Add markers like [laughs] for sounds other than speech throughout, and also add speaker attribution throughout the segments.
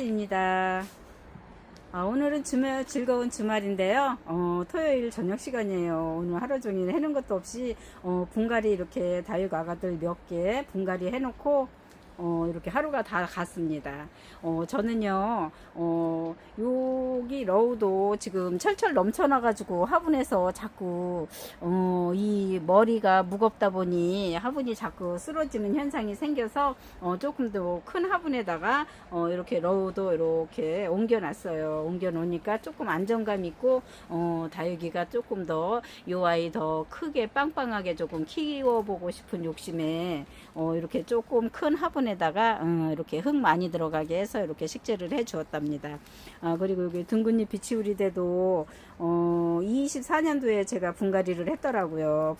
Speaker 1: 안녕 다육하우스입니다. 아, 오늘은 주말, 즐거운 주말인데요. 어, 토요일 저녁 시간이에요. 오늘 하루 종일 해놓은 것도 없이 어, 분갈이 이렇게 다육 아가들 몇 개 분갈이 해놓고 어, 이렇게 하루가 다 갔습니다. 어, 저는요, 어, 여기 러우도 지금 철철 넘쳐나가지고 화분에서 자꾸, 어, 이 머리가 무겁다 보니 화분이 자꾸 쓰러지는 현상이 생겨서, 어, 조금 더 큰 화분에다가, 어, 이렇게 러우도 이렇게 옮겨놨어요. 옮겨놓으니까 조금 안정감 있고, 어, 다육이가 조금 더, 요 아이 더 크게 빵빵하게 조금 키워보고 싶은 욕심에, 어, 이렇게 조금 큰 화분에 다가 어, 이렇게 흙 많이 들어가게 해서 이렇게 식재를 해 주었답니다. 아, 그리고 여기 둥근잎 비치우리대도 어, 24년도에 제가 분갈이를 했더라고요.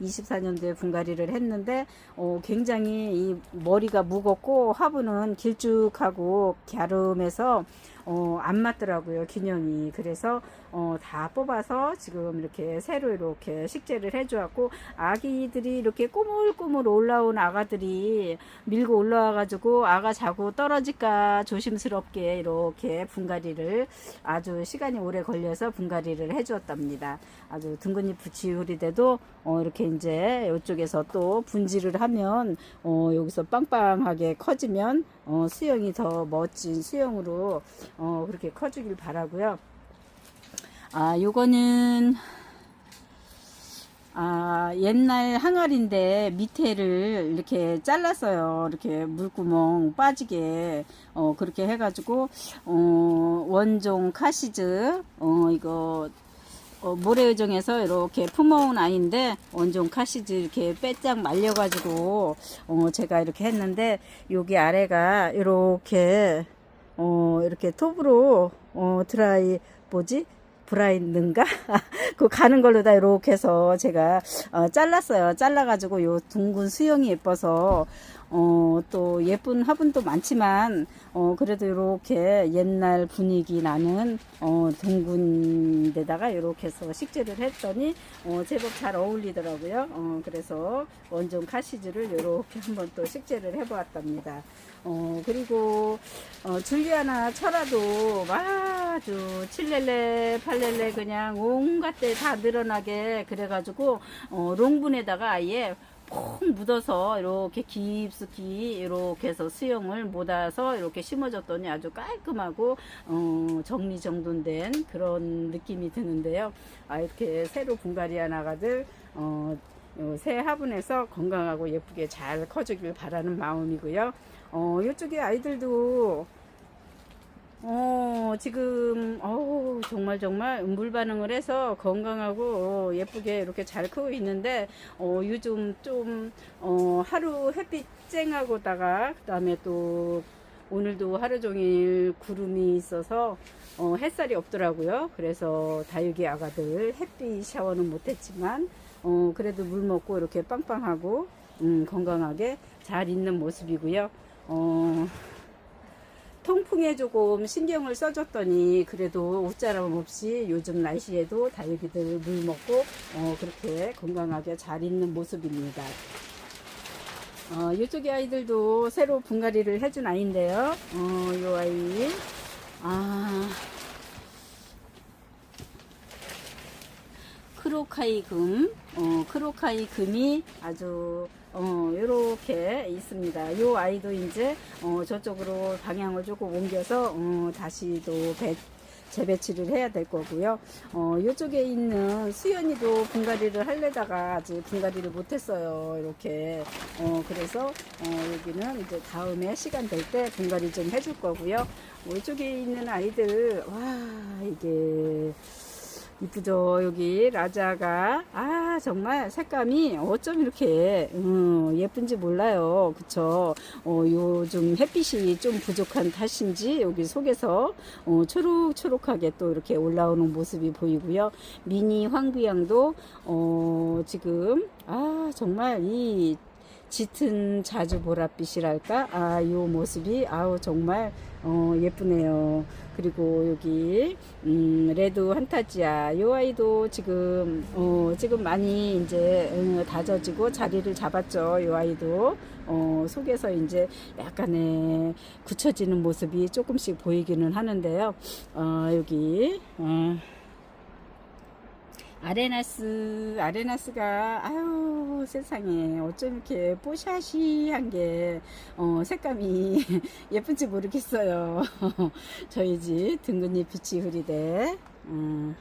Speaker 1: 24년도에 분갈이를 했는데 어, 굉장히 이 머리가 무겁고 화분은 길쭉하고 갸름해서 어, 안 맞더라고요 균형이. 그래서 어, 다 뽑아서 지금 이렇게 새로 이렇게 식재를 해주었고 아기들이 이렇게 꾸물꾸물 올라온 아가들이 밀고 올라와 가지고 아가 자고 떨어질까 조심스럽게 이렇게 분갈이를 아주 시간이 오래 걸려서 분갈이를 해주었답니다. 아주 둥근잎 붙이우리대도 어, 이렇게 이제 이쪽에서 또 분질을 하면 어, 여기서 빵빵하게 커지면 어, 수영이 더 멋진 수영으로 어, 그렇게 커주길 바라고요. 아, 요거는 아, 옛날 항아리인데 밑에를 이렇게 잘랐어요. 이렇게 물구멍 빠지게 어, 그렇게 해가지고 어, 원종 카시즈 어, 이거 어, 모래의정에서 이렇게 품어온 아이인데 원종 카시즈 이렇게 빼짝 말려가지고 어, 제가 이렇게 했는데 여기 아래가 이렇게 어, 이렇게 톱으로 어, 드라이 뭐지 브라인드인가 [laughs] 그 가는 걸로 다 이렇게 해서 제가 어, 잘랐어요. 잘라가지고 요 둥근 수영이 예뻐서 어, 또 예쁜 화분도 많지만 어, 그래도 이렇게 옛날 분위기 나는 어, 둥근 데다가 이렇게 해서 식재를 했더니 어, 제법 잘 어울리더라고요. 어, 그래서 원종 카시즈를 이렇게 한번 또 식재를 해보았답니다. 어, 그리고 어, 줄리아나 철화도 아주 칠렐레 팔렐레 그냥 온갖 데 다 늘어나게 그래가지고 어, 롱분에다가 아예 퐁 묻어서 이렇게 깊숙이 이렇게 해서 수영을 못아서 이렇게 심어줬더니 아주 깔끔하고 어, 정리정돈된 그런 느낌이 드는데요. 아 이렇게 새로 분갈이 나가들 어, 요새 화분에서 건강하고 예쁘게 잘 커주길 바라는 마음이고요. 어, 이쪽에 아이들도 어, 지금, 어우, 정말 정말 물 반응을 해서 건강하고 어, 예쁘게 이렇게 잘 크고 있는데, 어, 요즘 좀, 어, 하루 햇빛 쨍하고다가, 그 다음에 또, 오늘도 하루 종일 구름이 있어서, 어, 햇살이 없더라고요. 그래서 다육이 아가들 햇빛 샤워는 못했지만, 어, 그래도 물 먹고 이렇게 빵빵하고, 음, 건강하게 잘 있는 모습이고요. 어, 통풍에 조금 신경을 써줬더니 그래도 옷자람 없이 요즘 날씨에도 다육이들 물 먹고 어, 그렇게 건강하게 잘 있는 모습입니다. 어, 이쪽의 아이들도 새로 분갈이를 해준 아이인데요. 어, 요 아이. 아. 크로카이 금, 어, 크로카이 금이 아주 어, 요렇게 있습니다. 요 아이도 이제, 어, 저쪽으로 방향을 조금 옮겨서, 어, 다시 또 배, 재배치를 해야 될 거고요. 어, 요쪽에 있는 수연이도 분갈이를 하려다가 아직 분갈이를 못했어요. 이렇게. 어, 그래서, 어, 여기는 이제 다음에 시간 될 때 분갈이 좀 해줄 거고요. 어, 이쪽에 있는 아이들, 와, 이게, 이쁘죠? 여기 라자가. 아 정말 색감이 어쩜 이렇게 음, 예쁜지 몰라요. 그쵸? 어, 요즘 햇빛이 좀 부족한 탓인지 여기 속에서 어, 초록초록하게 또 이렇게 올라오는 모습이 보이고요. 미니 황비양도 어, 지금 아 정말 이 짙은 자주 보랏빛이랄까? 아, 요 모습이, 아우, 정말, 어, 예쁘네요. 그리고 여기, 음, 레드 한타지아. 요 아이도 지금, 어, 지금 많이 이제, 어, 다져지고 자리를 잡았죠. 요 아이도. 어, 속에서 이제 약간의 굳혀지는 모습이 조금씩 보이기는 하는데요. 어, 여기, 어, 아레나스, 아레나스가, 아유, 세상에, 어쩜 이렇게 뽀샤시한 게, 어, 색감이 [laughs] 예쁜지 모르겠어요. [laughs] 저희 집 등근잎 빛이 흐리대. 음,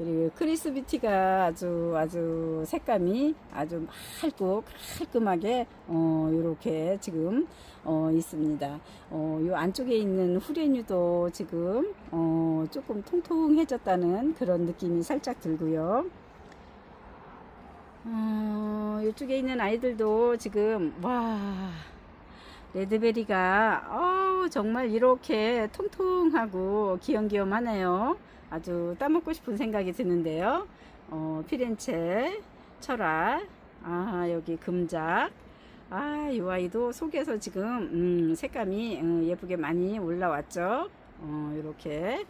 Speaker 1: 그리고 크리스비티가 아주, 아주 색감이 아주 맑고 깔끔하게, 어, 요렇게 지금, 어, 있습니다. 어, 요 안쪽에 있는 후레뉴도 지금, 어, 조금 통통해졌다는 그런 느낌이 살짝 들고요. 어, 이쪽에 있는 아이들도 지금, 와, 레드베리가, 어, 정말 이렇게 통통하고 귀염귀염하네요. 아주 따먹고 싶은 생각이 드는데요. 어, 피렌체, 철학, 아, 여기 금작, 아, 이 아이도 속에서 지금, 음, 색감이 음, 예쁘게 많이 올라왔죠. 어, 이렇게.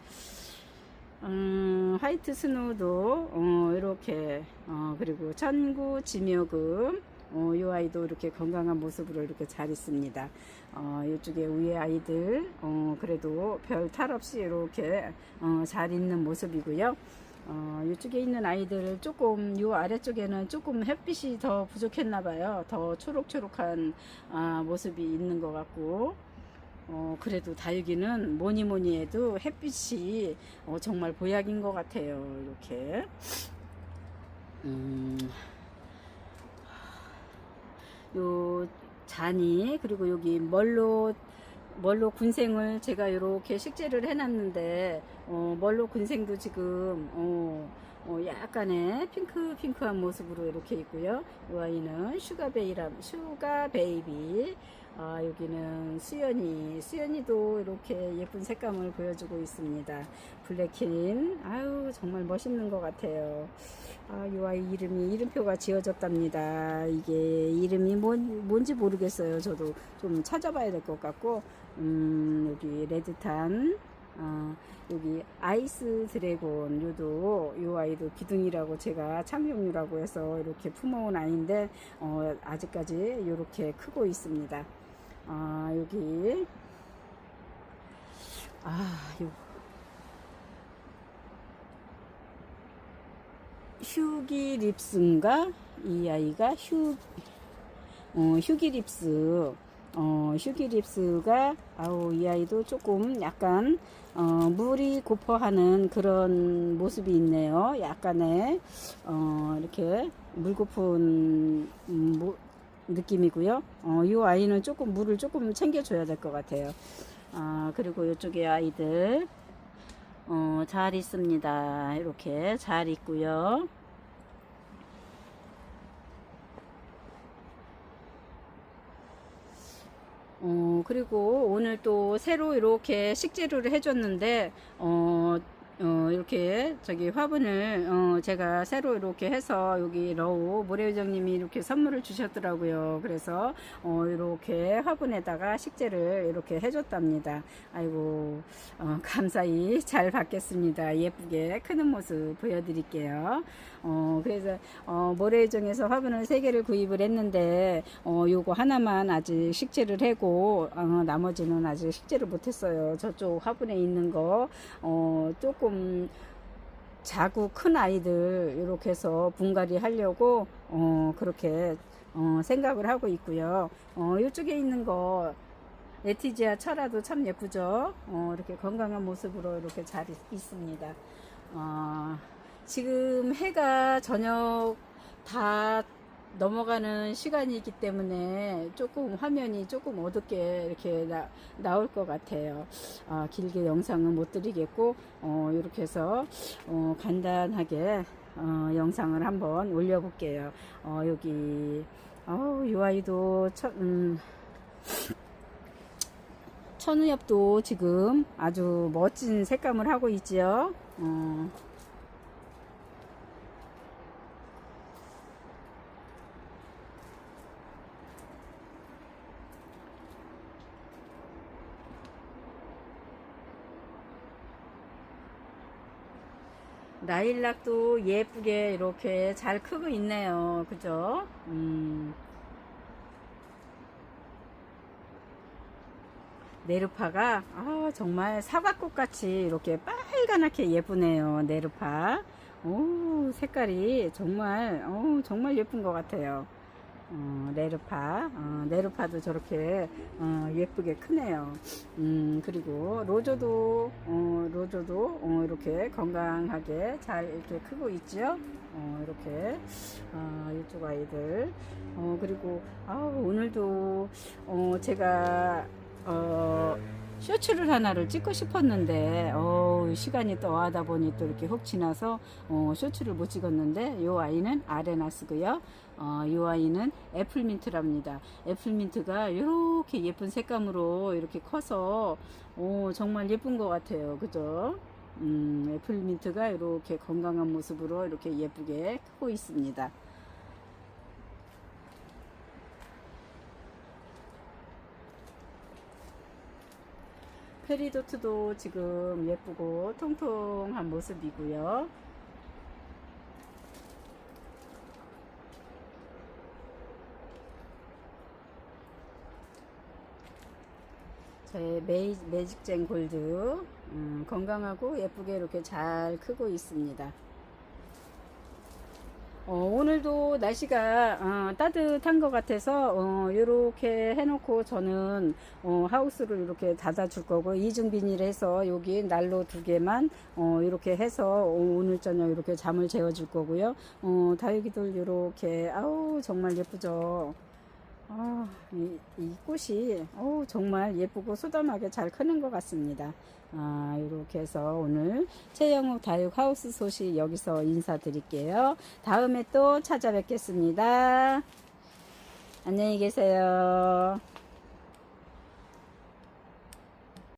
Speaker 1: 음, 화이트 스노우도, 어, 이렇게, 어, 그리고 천구, 지묘금, 어, 이 아이도 이렇게 건강한 모습으로 이렇게 잘 있습니다. 어, 이쪽에 위에 아이들, 어, 그래도 별 탈 없이 이렇게, 어, 잘 있는 모습이고요. 어, 이쪽에 있는 아이들 조금 요 아래쪽에는 조금 햇빛이 더 부족했나 봐요. 더 초록초록한 아, 모습이 있는 것 같고 어, 그래도 다육이는 뭐니 뭐니 해도 햇빛이 어, 정말 보약인 것 같아요. 이렇게 음, 요 잔이 그리고 여기 멀로 멀로 군생을 제가 이렇게 식재를 해놨는데 어, 멀로 군생도 지금 어, 어, 약간의 핑크 핑크한 모습으로 이렇게 있고요. 이 아이는 슈가베이람 슈가 베이비. 아, 여기는 수연이 수연이도 이렇게 예쁜 색감을 보여주고 있습니다. 블랙킨 아유 정말 멋있는 것 같아요. 아, 이 아이 이름이 이름표가 지어졌답니다. 이게 이름이 뭔, 뭔지 모르겠어요. 저도 좀 찾아봐야 될 것 같고, 음, 여기 레드탄, 아, 여기 아이스 드래곤, 요도, 요 아이도 기둥이라고 제가 창룡류라고 해서 이렇게 품어온 아이인데, 어, 아직까지 이렇게 크고 있습니다. 아, 여기, 아, 요, 휴기립스인가? 이 아이가 휴, 어, 휴기 립스. 어, 휴기립스가, 아우, 이 아이도 조금 약간, 어, 물이 고퍼하는 그런 모습이 있네요. 약간의, 어, 이렇게 물 고픈, 음, 모- 느낌이고요. 어, 이 아이는 조금 물을 조금 챙겨줘야 될 것 같아요. 아, 그리고 이쪽에 아이들, 어, 잘 있습니다. 이렇게 잘 있고요. 어, 그리고 오늘 또 새로 이렇게 식재료를 해줬는데, 어, 어, 이렇게 저기 화분을 어, 제가 새로 이렇게 해서 여기 러우 모래요정님이 이렇게 선물을 주셨더라고요. 그래서 어, 이렇게 화분에다가 식재를 이렇게 해줬답니다. 아이고 어, 감사히 잘 받겠습니다. 예쁘게 크는 모습 보여드릴게요. 어, 그래서 어, 모래요정에서 화분을 세 개를 구입을 했는데 어, 요거 하나만 아직 식재를 해고 어, 나머지는 아직 식재를 못했어요. 저쪽 화분에 있는 거 어, 조금 자구 큰 아이들 이렇게 해서 분갈이 하려고 어, 그렇게 어, 생각을 하고 있고요. 어, 이쪽에 있는 거 레티지아 철화도 참 예쁘죠. 어, 이렇게 건강한 모습으로 이렇게 잘 있, 있습니다. 어, 지금 해가 저녁 다 넘어가는 시간이기 때문에 조금 화면이 조금 어둡게 이렇게 나, 나올 것 같아요. 아, 길게 영상은 못 드리겠고, 어, 이렇게 해서, 어, 간단하게, 어, 영상을 한번 올려볼게요. 어, 여기, 어, 이 아이도, 첫, 음, 천우엽도 지금 아주 멋진 색감을 하고 있지요. 어, 라일락도 예쁘게 이렇게 잘 크고 있네요. 그죠? 음. 네르파가 아, 정말 사과꽃 같이 이렇게 빨간하게 예쁘네요. 네르파. 오, 색깔이 정말 어, 정말 예쁜 것 같아요. 어, 네르파, 어, 네르파도 저렇게 어, 예쁘게 크네요. 음, 그리고 로조도 어, 로조도 어, 이렇게 건강하게 잘 이렇게 크고 있죠. 어, 이렇게 어, 이쪽 아이들. 어, 그리고 아, 오늘도 어, 제가 어, 쇼츠를 하나를 찍고 싶었는데 어, 시간이 또 하다 보니 또 이렇게 훅 지나서 어, 쇼츠를 못 찍었는데 요 아이는 아레나스고요. 어, 요 아이는 애플민트랍니다. 애플민트가 이렇게 예쁜 색감으로 이렇게 커서 어, 정말 예쁜 것 같아요. 그죠? 음, 애플민트가 이렇게 건강한 모습으로 이렇게 예쁘게 크고 있습니다. 페리도트도 지금 예쁘고 통통한 모습이고요. 저의 메이, 매직젠 골드 음, 건강하고 예쁘게 이렇게 잘 크고 있습니다. 어, 오늘도 날씨가 어, 따뜻한 것 같아서 이렇게 해놓고 저는 어, 하우스를 이렇게 닫아줄 거고 이중 비닐 해서 여기 난로 두 개만 이렇게 해서 오늘 저녁 이렇게 잠을 재워줄 거고요. 어, 다육이들 이렇게 아우 정말 예쁘죠. 아, 이, 이 꽃이 어우, 정말 예쁘고 소담하게 잘 크는 것 같습니다. 아, 이렇게 해서 오늘 최영욱 다육 하우스 소식 여기서 인사드릴게요. 다음에 또 찾아뵙겠습니다. 안녕히 계세요.